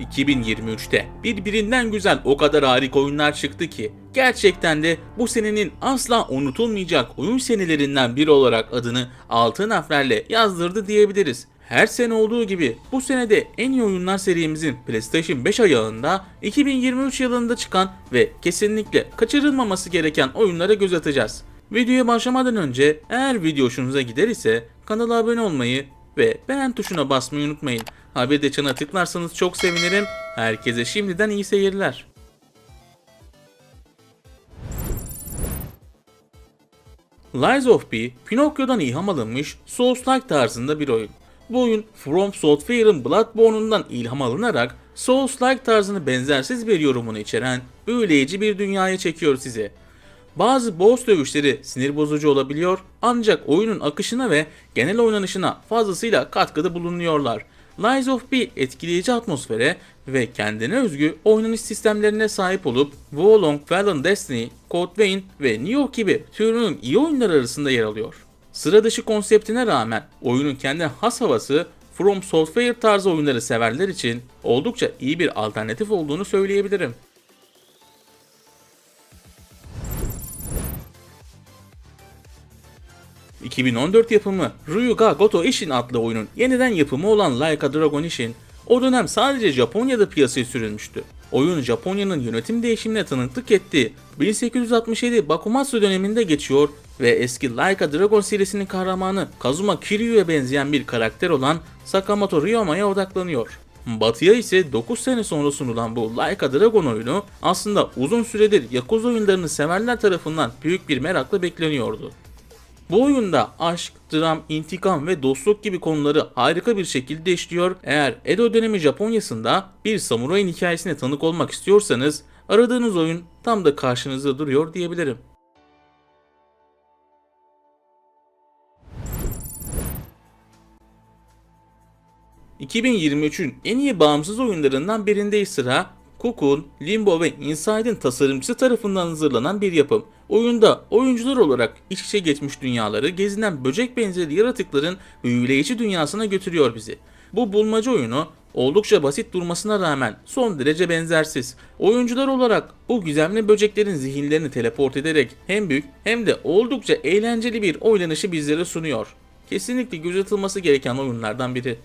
2023'te birbirinden güzel o kadar harika oyunlar çıktı ki gerçekten de bu senenin asla unutulmayacak oyun senelerinden biri olarak adını altın harflerle yazdırdı diyebiliriz. Her sene olduğu gibi bu senede en iyi oyunlar serimizin PlayStation 5 ayağında 2023 yılında çıkan ve kesinlikle kaçırılmaması gereken oyunlara göz atacağız. Videoya başlamadan önce eğer video hoşunuza gider ise kanala abone olmayı ve beğen tuşuna basmayı unutmayın. Haberi de çana tıklarsanız çok sevinirim. Herkese şimdiden iyi seyirler. Lies of P, Pinokyo'dan ilham alınmış Souls-like tarzında bir oyun. Bu oyun From Software'ın Bloodborne'undan ilham alınarak Souls-like tarzını benzersiz bir yorumunu içeren büyüleyici bir dünyaya çekiyor sizi. Bazı boss dövüşleri sinir bozucu olabiliyor ancak oyunun akışına ve genel oynanışına fazlasıyla katkıda bulunuyorlar. Lies of P etkileyici atmosfere ve kendine özgü oynanış sistemlerine sahip olup Wolong, Fallen Destiny, Code Vein ve Nioh gibi türünün iyi oyunlar arasında yer alıyor. Sıra dışı konseptine rağmen oyunun kendi has havası From Software tarzı oyunları severler için oldukça iyi bir alternatif olduğunu söyleyebilirim. ...2014 yapımı Ryuga Goto Ishin adlı oyunun yeniden yapımı olan Like a Dragon Ishin... ...o dönem sadece Japonya'da piyasaya sürülmüştü. Oyun Japonya'nın yönetim değişimine tanıklık ettiği 1867 Bakumatsu döneminde geçiyor ve eski Like a Dragon serisinin kahramanı Kazuma Kiryu'ya benzeyen bir karakter olan Sakamoto Ryoma'ya odaklanıyor. Batı'ya ise 9 sene sonra sunulan bu Like a Dragon oyunu aslında uzun süredir Yakuza oyunlarını severler tarafından büyük bir merakla bekleniyordu. Bu oyunda aşk, dram, intikam ve dostluk gibi konuları harika bir şekilde işliyor. Eğer Edo dönemi Japonya'sında bir samurayın hikayesine tanık olmak istiyorsanız aradığınız oyun tam da karşınızda duruyor diyebilirim. ...2023'ün en iyi bağımsız oyunlarından birindeyiz sıra Cocoon, Limbo ve Inside'in tasarımcısı tarafından hazırlanan bir yapım. Oyunda oyuncular olarak iç içe geçmiş dünyaları gezinen böcek benzeri yaratıkların büyüleyici dünyasına götürüyor bizi. Bu bulmaca oyunu oldukça basit durmasına rağmen son derece benzersiz. Oyuncular olarak bu gizemli böceklerin zihinlerini teleport ederek hem büyük hem de oldukça eğlenceli bir oynanışı bizlere sunuyor. Kesinlikle göz atılması gereken oyunlardan biri.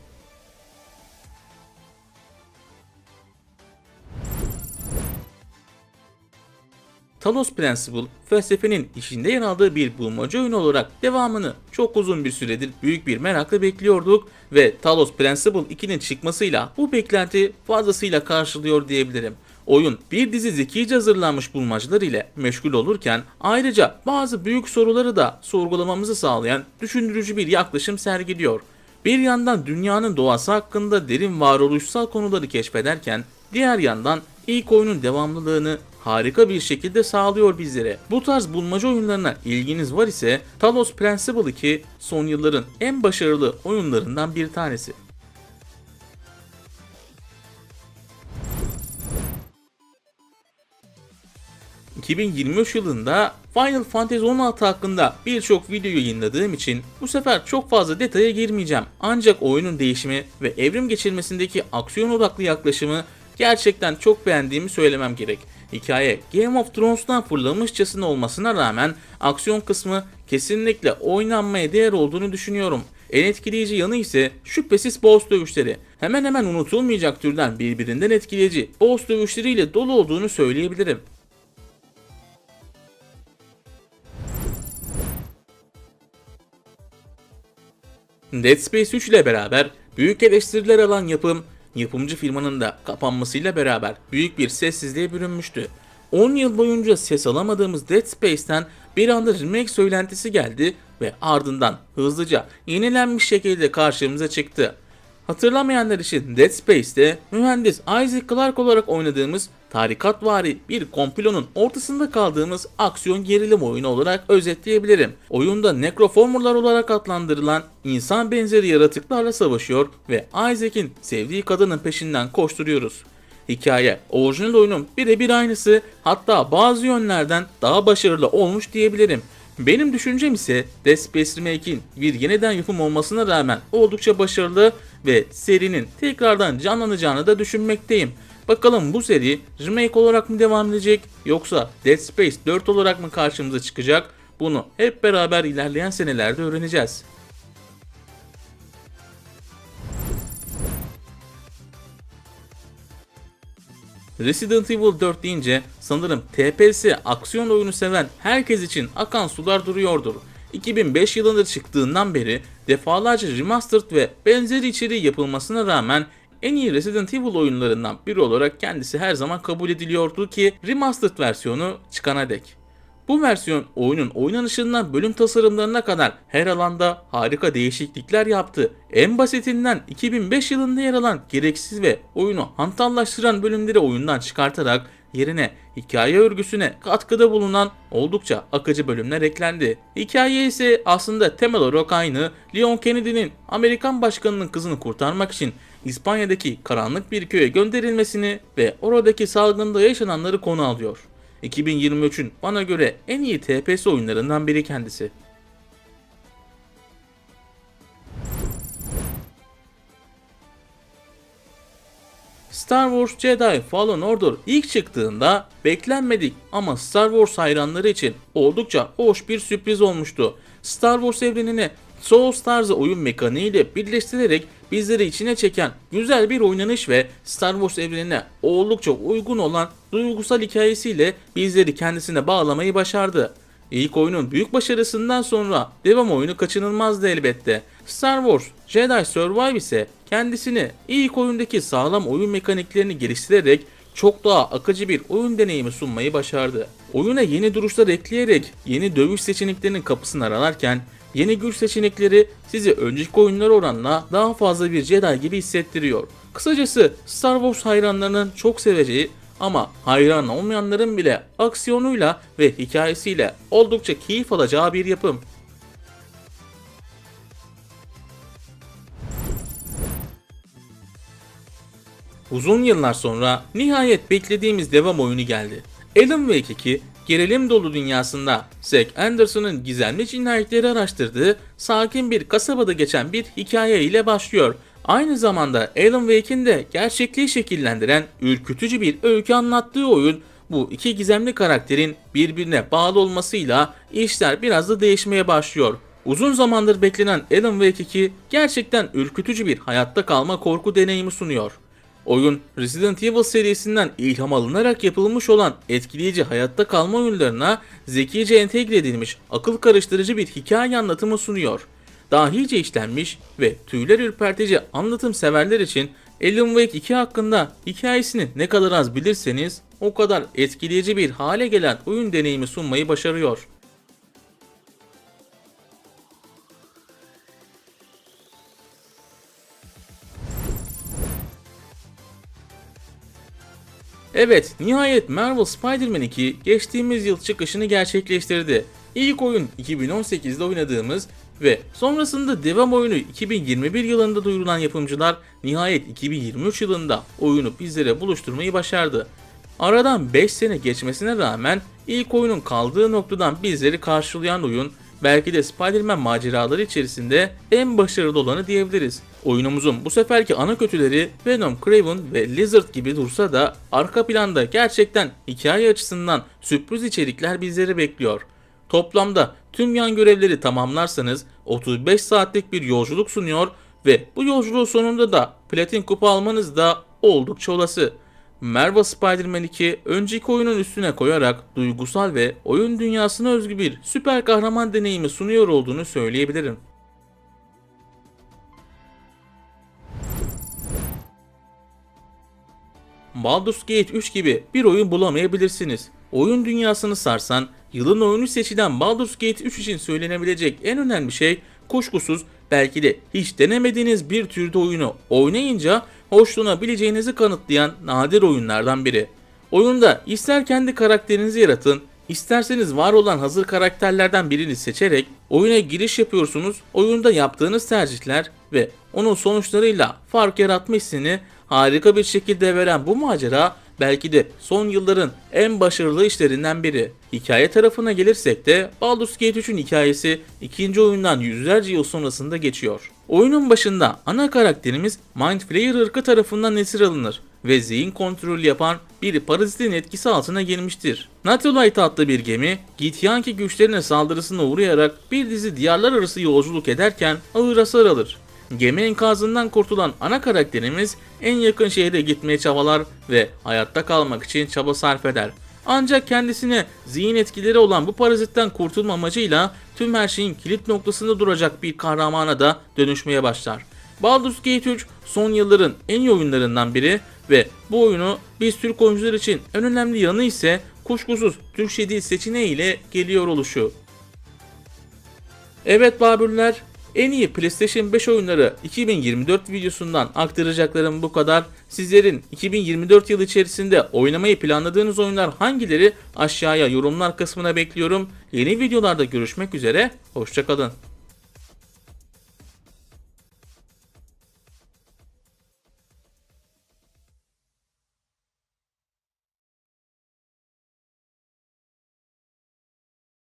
Talos Principle felsefenin işinde yer aldığı bir bulmaca oyunu olarak devamını çok uzun bir süredir büyük bir merakla bekliyorduk ve Talos Principle 2'nin çıkmasıyla bu beklenti fazlasıyla karşılıyor diyebilirim. Oyun bir dizi zekice hazırlanmış bulmacalar ile meşgul olurken ayrıca bazı büyük soruları da sorgulamamızı sağlayan düşündürücü bir yaklaşım sergiliyor. Bir yandan dünyanın doğası hakkında derin varoluşsal konuları keşfederken diğer yandan ilk oyunun devamlılığını harika bir şekilde sağlıyor bizlere. Bu tarz bulmaca oyunlarına ilginiz var ise Talos Principle 2 son yılların en başarılı oyunlarından bir tanesi. ...2023 yılında Final Fantasy 16 hakkında birçok video yayınladığım için bu sefer çok fazla detaya girmeyeceğim. Ancak oyunun değişimi ve evrim geçirmesindeki aksiyon odaklı yaklaşımı gerçekten çok beğendiğimi söylemem gerek. Hikaye Game of Thrones'tan fırlamışçasına olmasına rağmen aksiyon kısmı kesinlikle oynanmaya değer olduğunu düşünüyorum. En etkileyici yanı ise şüphesiz boss dövüşleri. Hemen hemen unutulmayacak türden birbirinden etkileyici boss dövüşleriyle dolu olduğunu söyleyebilirim. Dead Space 3 ile beraber büyük eleştiriler alan yapım, yapımcı firmanın da kapanmasıyla beraber büyük bir sessizliğe bürünmüştü. 10 yıl boyunca ses alamadığımız Dead Space'ten bir anda remake söylentisi geldi ve ardından hızlıca yenilenmiş şekilde karşımıza çıktı. Hatırlamayanlar için Dead Space'te mühendis Isaac Clarke olarak oynadığımız tarikatvari bir komplonun ortasında kaldığımız aksiyon gerilim oyunu olarak özetleyebilirim. Oyunda nekroformerlar olarak adlandırılan insan benzeri yaratıklarla savaşıyor ve Isaac'in sevdiği kadının peşinden koşturuyoruz. Hikaye orijinal oyunun birebir aynısı hatta bazı yönlerden daha başarılı olmuş diyebilirim. Benim düşüncem ise Dead Space Remake'in bir yeniden yapım olmasına rağmen oldukça başarılı ve serinin tekrardan canlanacağını da düşünmekteyim. Bakalım bu seri remake olarak mı devam edecek yoksa Dead Space 4 olarak mı karşımıza çıkacak? Bunu hep beraber ilerleyen senelerde öğreneceğiz. Resident Evil 4 deyince sanırım TPS aksiyon oyunu seven herkes için akan sular duruyordur. 2005 yılında çıktığından beri defalarca remastered ve benzeri içeriği yapılmasına rağmen en iyi Resident Evil oyunlarından biri olarak kendisi her zaman kabul ediliyordu ki remastered versiyonu çıkana dek. Bu versiyon oyunun oynanışından bölüm tasarımlarına kadar her alanda harika değişiklikler yaptı. En basitinden 2005 yılında yer alan gereksiz ve oyunu hantallaştıran bölümleri oyundan çıkartarak yerine hikaye örgüsüne katkıda bulunan oldukça akıcı bölümler eklendi. Hikaye ise aslında temel olarak aynı. Leon Kennedy'nin Amerikan başkanının kızını kurtarmak için İspanya'daki karanlık bir köye gönderilmesini ve oradaki salgında yaşananları konu alıyor. 2023'ün bana göre en iyi TPS oyunlarından biri kendisi. Star Wars Jedi Fallen Order ilk çıktığında beklenmedik ama Star Wars hayranları için oldukça hoş bir sürpriz olmuştu. Star Wars evrenini Souls tarzı oyun mekaniğiyle birleştirerek bizleri içine çeken güzel bir oynanış ve Star Wars evrenine oldukça uygun olan duygusal hikayesiyle bizleri kendisine bağlamayı başardı. İlk oyunun büyük başarısından sonra devam oyunu kaçınılmazdı elbette. Star Wars Jedi Survive ise kendisini ilk oyundaki sağlam oyun mekaniklerini geliştirerek çok daha akıcı bir oyun deneyimi sunmayı başardı. Oyuna yeni duruşlar ekleyerek yeni dövüş seçeneklerinin kapısını aralarken yeni güç seçenekleri sizi önceki oyunlar oranla daha fazla bir Jedi gibi hissettiriyor. Kısacası Star Wars hayranlarının çok seveceği ama hayran olmayanların bile aksiyonuyla ve hikayesiyle oldukça keyif alacağı bir yapım. Uzun yıllar sonra nihayet beklediğimiz devam oyunu geldi. Alan Wake 2 gerilim dolu dünyasında Zack Anderson'ın gizemli cinayetleri araştırdığı sakin bir kasabada geçen bir hikaye ile başlıyor. Aynı zamanda Alan Wake'in de gerçekliği şekillendiren ürkütücü bir öykü anlattığı oyun bu iki gizemli karakterin birbirine bağlı olmasıyla işler biraz da değişmeye başlıyor. Uzun zamandır beklenen Alan Wake 2 gerçekten ürkütücü bir hayatta kalma korku deneyimi sunuyor. Oyun Resident Evil serisinden ilham alınarak yapılmış olan etkileyici hayatta kalma oyunlarına zekice entegre edilmiş akıl karıştırıcı bir hikaye anlatımı sunuyor. Dahice işlenmiş ve tüyler ürpertici anlatım severler için Alan Wake 2 hakkında hikayesini ne kadar az bilirseniz o kadar etkileyici bir hale gelen oyun deneyimi sunmayı başarıyor. Evet, nihayet Marvel Spider-Man 2 geçtiğimiz yıl çıkışını gerçekleştirdi. İlk oyun 2018'de oynadığımız ve sonrasında devam oyunu 2021 yılında duyurulan yapımcılar nihayet 2023 yılında oyunu bizlere buluşturmayı başardı. Aradan 5 sene geçmesine rağmen ilk oyunun kaldığı noktadan bizleri karşılayan oyun belki de Spider-Man maceraları içerisinde en başarılı olanı diyebiliriz. Oyunumuzun bu seferki ana kötüleri Venom, Kraven ve Lizard gibi dursa da arka planda gerçekten hikaye açısından sürpriz içerikler bizleri bekliyor. Toplamda tüm yan görevleri tamamlarsanız 35 saatlik bir yolculuk sunuyor ve bu yolculuğun sonunda da platin kupa almanız da oldukça olası. Marvel Spider-Man 2 önceki oyunun üstüne koyarak duygusal ve oyun dünyasına özgü bir süper kahraman deneyimi sunuyor olduğunu söyleyebilirim. Baldur's Gate 3 gibi bir oyun bulamayabilirsiniz. Oyun dünyasını sarsan, yılın oyunu seçilen Baldur's Gate 3 için söylenebilecek en önemli şey kuşkusuz belki de hiç denemediğiniz bir türde oyunu oynayınca hoşlanabileceğinizi kanıtlayan nadir oyunlardan biri. Oyunda ister kendi karakterinizi yaratın, isterseniz var olan hazır karakterlerden birini seçerek oyuna giriş yapıyorsunuz. Oyunda yaptığınız tercihler ve onun sonuçlarıyla fark yaratma hissini harika bir şekilde veren bu macera belki de son yılların en başarılı işlerinden biri. Hikaye tarafına gelirsek de Baldur's Gate 3'ün hikayesi ikinci oyundan yüzlerce yıl sonrasında geçiyor. Oyunun başında ana karakterimiz Mind Flayer ırkı tarafından esir alınır ve zihin kontrolü yapan bir parazitin etkisi altına girmiştir. Natulite adlı bir gemi, Githyanki güçlerine saldırısına uğrayarak bir dizi diyarlar arası yolculuk ederken ağır hasar alır. Gemi enkazından kurtulan ana karakterimiz en yakın şehre gitmeye çabalar ve hayatta kalmak için çaba sarf eder. Ancak kendisine zihin etkileri olan bu parazitten kurtulma amacıyla tüm her şeyin kilit noktasında duracak bir kahramana da dönüşmeye başlar. Baldur's Gate 3 son yılların en iyi oyunlarından biri ve bu oyunu biz Türk oyuncular için en önemli yanı ise kuşkusuz Türkçe dil seçeneğiyle geliyor oluşu. Evet Babürler, en iyi PlayStation 5 oyunları 2024 videosundan aktaracaklarım bu kadar. Sizlerin 2024 yılı içerisinde oynamayı planladığınız oyunlar hangileri aşağıya yorumlar kısmına bekliyorum. Yeni videolarda görüşmek üzere, hoşçakalın.